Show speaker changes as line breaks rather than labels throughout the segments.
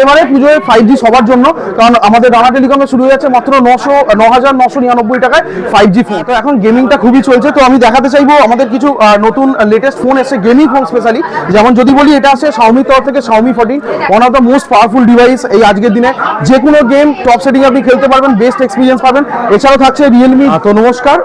এবারে পুজোয় five G সবার জন্য, কারণ আমাদের রানা টেলিকমে শুরু হয়ে যাচ্ছে মাত্র নশো ন হাজার নশো নিরানব্বই টাকায় ফাইভ জি ফোন তো এখন গেমিংটা খুবই চলছে, তো আমি দেখাতে চাইব আমাদের কিছু নতুন লেটেস্ট ফোন এসেছে গেমিং ফোন স্পেশালি যেমন যদি বলি, এটা আছে শাওমির তরফ থেকে Xiaomi fourteen one of the most powerful device এই আজকের দিনে। যে কোনো গেম টপ সেটিং আপনি খেলতে পারবেন বেস্ট এক্সপিরিয়েন্স পাবেন। এছাড়াও থাকছে রিয়েলমি তো নমস্কার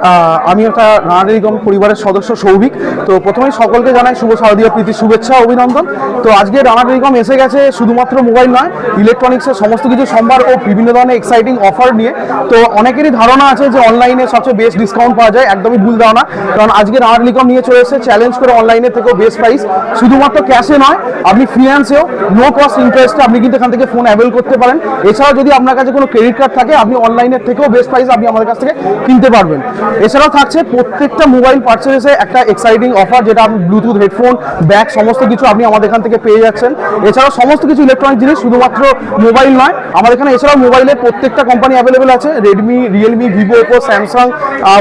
আমি একটা রানা টেলিকম পরিবারের সদস্য সৌভিক। তো প্রথমেই সকলকে জানাই শুভ শারদীয় প্রীতি শুভেচ্ছা, অভিনন্দন। তো আজকে রানা টেলিকম এসে গেছে শুধুমাত্র মোবাইল নয় ইলেকট্রনিক্সের সমস্ত কিছু সম্ভার ও বিভিন্ন ধরনের এক্সাইটিং অফার নিয়ে। তো অনেকেরই ধারণা আছে যে অনলাইনে সবচেয়ে বেস্ট ডিসকাউন্ট পাওয়া যায়, একদমই ভুল ধারণা। কারণ আজকে রানা টেলিকম নিয়ে চলে এসেছে চ্যালেঞ্জ করে অনলাইনে থেকেও বেস্ট প্রাইস শুধুমাত্র ক্যাশে নয়, আপনি ফিনান্সেও নো কস্ট ইন্টারেস্টে আপনি কিন্তু এখান থেকে ফোন অ্যাভেল করতে পারেন। এছাড়াও যদি আপনার কাছে কোনো ক্রেডিট কার্ড থাকে, আপনি অনলাইনের থেকেও বেস্ট প্রাইস আপনি আমাদের কাছ থেকে কিনতে পারবেন। এছাড়াও থাকছে প্রত্যেকটা মোবাইল পার্চেসে একটা এক্সাইটিং অফার যেটা ব্লুটুথ হেডফোন ব্যাগ সমস্ত কিছু আপনি আমাদের এখান থেকে পেয়ে যাচ্ছেন। এছাড়াও সমস্ত কিছু ইলেকট্রনিক জিনিস শুধুমাত্র মোবাইল নয়। আমাদের এখানে এছাড়াও মোবাইলের প্রত্যেকটা কোম্পানি অ্যাভেলেবেল আছে। Redmi Realme Vivo Oppo Samsung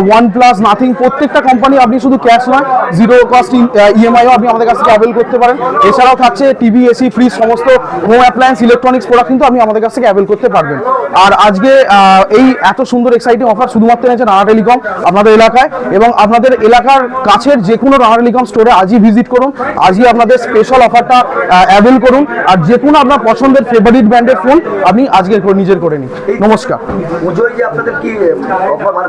OnePlus Nothing প্রত্যেকটা কোম্পানি আপনি শুধু ক্যাশ নয় জিরো কস্ট ইএমআইও আপনি আমাদের কাছ থেকে অ্যাভেল করতে পারেন। এছাড়াও থাকছে টিভি এসি ফ্রিজ সমস্ত হোম অ্যাপ্লায়েন্স ইলেকট্রনিক্স প্রোডাক্ট কিন্তু আপনি আমাদের কাছ থেকে অ্যাভেল করতে পারবেন। আর আজকে এই এত সুন্দর এক্সাইটিং অফার শুধুমাত্র এনেছে রানা টেলিকম আপনাদের এলাকায় এবং আপনাদের এলাকার কাছের যে কোনো রানা টেলিকম স্টোরে আজই ভিজিট করুন। আজই আপনাদের স্পেশাল অফারটা অ্যাভেল করুন। আর যে কোনো আপনার পছন্দের ফেভারিট ব্র্যান্ডের ফোন আপনি আজকে নিজের করে নিন। নমস্কার।
মানে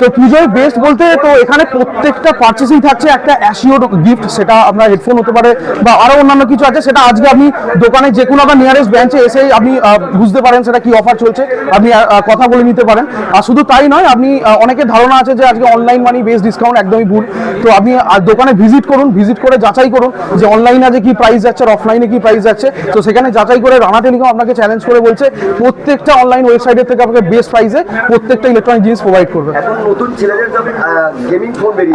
তো পুজোয় বেস্ট বলতে তো এখানে প্রত্যেকটা পার্চেসিং থাকছে একটা অ্যাসিওর গিফট সেটা আপনার হেডফোন হতে পারে বা আরও অন্যান্য কিছু আছে সেটা আজকে আপনি দোকানে যে কোনো আপনার নিয়ারেস্ট ব্রাঞ্চে এসে আপনি বুঝতে পারেন সেটা কি অফার চলছে আপনি কথা বলে নিতে পারেন। আর শুধু তাই নয় আপনি অনেকের ধারণা আছে যে আজকে অনলাইন মানি বেস্ট ডিসকাউন্ট একদমই ভুল। তো আপনি দোকানে ভিজিট করুন ভিজিট করে যাচাই করুন যে অনলাইনে আজকে কি প্রাইস যাচ্ছে আর অফলাইনে কি প্রাইস যাচ্ছে। তো সেখানে যাচাই করে রানা টেলিকম আপনাকে চ্যালেঞ্জ করে বলছে প্রত্যেকটা অনলাইন ওয়েবসাইটের থেকে আপনাকে বেস্ট প্রাইসে প্রত্যেকটা ইলেকট্রনিক জিনিস প্রোভাইড করবে।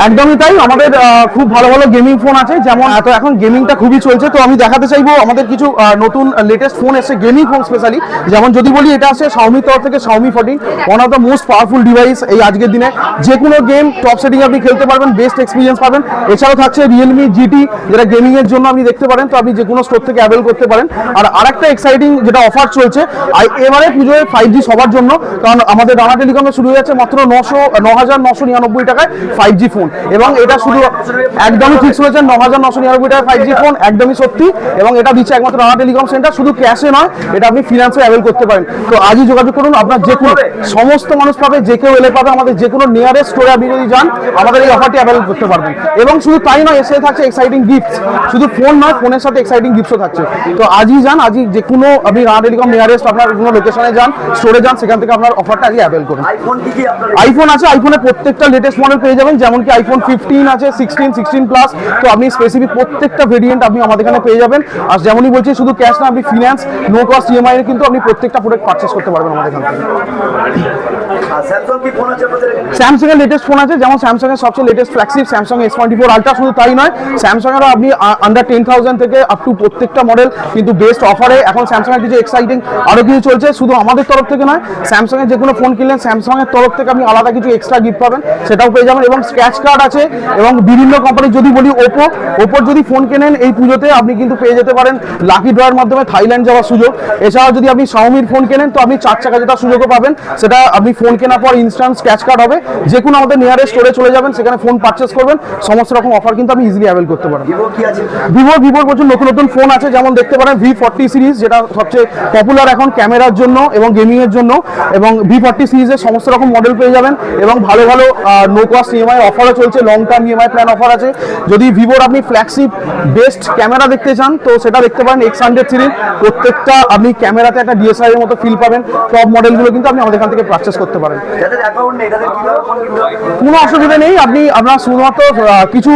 একদমই তাই আমাদের খুব ভালো ভালো গেমিং ফোন আছে যেমন এত এখন গেমিংটা খুবই চলছে। তো আমি দেখাতে চাইব আমাদের কিছু নতুন লেটেস্ট ফোন এসে গেমিং ফোন স্পেশালি যেমন যদি বলি এটা আছে শাওমির তরফ থেকে Xiaomi fourteen one of the most powerful device এই আজকের দিনে। যে কোনো গেম টপ সেটিং আপনি খেলতে পারবেন বেস্ট এক্সপিরিয়েন্স পাবেন। এছাড়াও থাকছে রিয়েলমি জিটি যেটা গেমিং এর জন্য আপনি দেখতে পারেন। তো আপনি যে কোনো স্টোর থেকে অ্যাভেল করতে পারেন। আর আরেকটা এক্সাইটিং যেটা অফার চলছে, আর এবারে পুজোয় ফাইভ জি সবার জন্য, কারণ আমাদের রানা টেলিকমে শুরু হয়ে যাচ্ছে মাত্র নশো ন হাজার নশো নিরানব্বই টাকায় ফাইভ জি ফোন এবং এটা শুধু একদমই ঠিক শুনেছেন ন হাজার নশো নিরানব্বই টাকায় ফাইভ জি ফোন একদমই সত্যি। এবং এটা দিচ্ছে একমাত্র রানা টেলিকম সেন্টার শুধু ক্যাশে নয়, এটা আপনি ফিনান্সে অ্যাভেল করতে পারেন। তো আজই যোগাযোগ করুন, আপনার যে কোনো সমস্ত মানুষ পাবে, যে কেউ এলে পাবে, আমাদের যে কোনো নিয়ারেস্ট স্টোরে আপনি যদি যান, আমাদের এই অফারটি অ্যাভেল করতে পারবেন। এবং শুধু তাই নয় এসে থাকছে এক্সাইটিং গিফট শুধু ফোন নয় ফোনের সাথে এক্সাইটিং গিফটও থাকছে। তো আজই যান আজই যে কোনো আপনি রানা টেলিকম নিয়ারেস্ট আপনার কোনো লোকেশনে যান স্টোরে যান সেখান থেকে আপনার অফারটা আজই অ্যাভেল করুন।
আইফোন
আইফোন আছে আইফোনের প্রত্যেকটা লেটেস্ট মডেল পেয়ে যাবেন যেমন কি আইফোন ফিফটিন আছে সিক্সটিন সিক্সটিন প্লাস তো আপনি স্পেসিফিক প্রত্যেকটা ভেরিয়েন্ট আপনি আমাদের এখানে পেয়ে যাবেন। আর যেমনই বলছি শুধু ক্যাশ না আপনি ফিনান্স নো কস্ট ইএমআই এর কিন্তু আপনি প্রত্যেকটা প্রোডাক্ট পারচেস করতে পারবেন আমাদের এখান থেকে?
স্যামসাং
এর লেটেস্ট ফোন আছে যেমন স্যামসাং এর সবচেয়ে latest flagship Samsung S twenty four ultra শুধু তাই নয় স্যামসাং এর আপনি আন্ডার টেন থাউজেন্ড থেকে আপ টু প্রত্যেকটা মডেল কিন্তু বেস্ট অফারে এখন স্যামসাং এর কিছু এক্সাইটিং আরও কিছু চলছে। শুধু আমাদের তরফ থেকে নয় স্যামসাং এর যে কোনো ফোন কিনলেন স্যামসাং এর তরফ থেকে আপনি আলাদা কিছু এক্সট্রা গিফট পাবেন সেটাও পেয়ে যাবেন। এবং স্ক্র্যাচ কার্ড আছে এবং বিভিন্ন কোম্পানির যদি বলি ওপো ওপোর যদি ফোন কেনেন এই পুজোতে আপনি কিন্তু পেয়ে যেতে পারেন লাকি ড্রয়ের মাধ্যমে থাইল্যান্ড যাওয়ার সুযোগ। এছাড়াও যদি আপনি শাওমির ফোন কেনেন তো আপনি চার চাকা যেটা সুযোগও পাবেন। সেটা আপনি ফোন কেনার পর ইনস্ট্যান্ট স্ক্র্যাচ কার্ড হবে। যে কোনো আমাদের নিয়ারেস্ট স্টোরে চলে যাবেন সেখানে ফোন পারচেস করবেন। সমস্ত রকম অফার কিন্তু আপনি ইজিলি অ্যাভেল করতে পারেন।
ভিভো কি আছে?
ভিভো ভিভোর প্রচুর নতুন নতুন ফোন আছে। যেমন দেখতে পারেন ভি ফর্টি সিরিজ যেটা সবচেয়ে পপুলার এখন ক্যামেরার জন্য এবং গেমিংয়ের জন্য। এবং ভি ফর্টি সিরিজের সমস্ত রকম মডেল পেয়ে যাবেন এবং ভালো ভালো নো কস্ট ইএমআই অফারও চলছে long term EMI plan offer আছে। যদি ভিভোর আপনি ফ্ল্যাগশিপ বেস্ট ক্যামেরা দেখতে চান তো সেটা দেখতে পারেন এক্স হান্ড্রেড সিরিজ প্রত্যেকটা আপনি ক্যামেরাতে একটা ডিএসআই এর মতো ফিল পাবেন। সব মডেলগুলো কিন্তু আপনি আমাদের এখান থেকে পারচেস করতে পারেন? কোনো অসুবিধা নেই আপনি আপনার শুধুমাত্র কিছু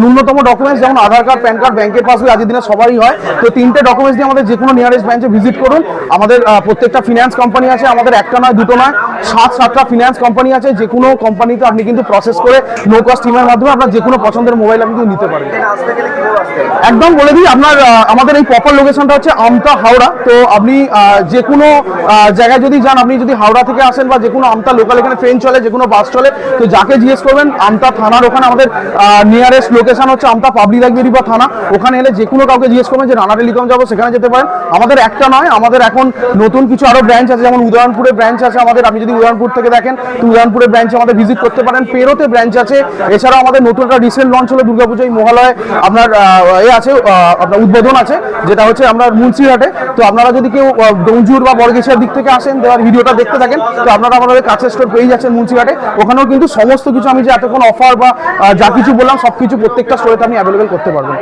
ন্যূনতম ডকুমেন্টস যেমন আধার কার্ড প্যান কার্ড ব্যাংকের পাসবই আজকের দিনে সবারই হয়। তো তিনটে ডকুমেন্টস দিয়ে আমাদের যে কোনো নিয়ারেস্ট ব্রাঞ্চে ভিজিট করুন। আমাদের প্রত্যেকটা ফিনান্স কোম্পানি আছে আমাদের একটা নয় দুটো নয় সাত সাতটা ফিনান্স কোম্পানি আছে যে কোনো কোম্পানিতে আপনি কিন্তু প্রসেস করে নো কস্ট ইমের মাধ্যমে আপনার যে কোনো পছন্দের মোবাইল আপনি নিতে পারেন? একদম বলে দিই আপনার আমাদের এই প্রপার লোকেশনটা হচ্ছে আমতা হাওড়া। তো আপনি যে কোনো জায়গায় যদি যান আপনি যদি হাওড়া থেকে আসেন বা যে কোনো আমতা লোকাল এখানে ট্রেন চলে যে কোনো বাস চলে তো যাকে জিজ্ঞেস করবেন আমতা থানার ওখানে আমাদের নিয়ারেস্ট লোকেশন হচ্ছে আমতা পাবলিক লাইব্রেরি বা থানা। ওখানে এলে যে কোনো কাউকে জিজ্ঞেস করবেন যে রানা টেলিকম যাব সেখানে যেতে পারেন। আমাদের একটা নয় আমাদের এখন নতুন কিছু আরও ব্রাঞ্চ আছে যেমন উদয়নপুরে ব্রাঞ্চ আছে আমাদের। আপনি যদি উদয়নপুর থেকে দেখেন তো উদয়নপুরের ব্রাঞ্চে আমাদের ভিজিট করতে পারেন। পেরোতে ব্রাঞ্চ আছে। এছাড়াও আমাদের নতুন একটা রিসেন্ট লঞ্চ হলো দুর্গাপুজোয় মহালয় আপনার এ আছে আপনার উদ্বোধন আছে যেটা হচ্ছে আমরা মুন্সিরহাটে। তো আপনারা যদি কেউ আহ, বা বর্গেশিয়ার দিক থেকে আসেন দেওয়ার ভিডিওটা দেখতে থাকেন তো আপনারা আমাদের কাছে স্টোর পেয়ে যাচ্ছেন মুন্সিরহাটে। ওখানেও কিন্তু সমস্ত কিছু আমি যে এতক্ষণ অফার বা যা কিছু বললাম সব কিছু প্রত্যেকটা স্টোরেতে আপনি অ্যাভেলেবেল করতে পারবেন।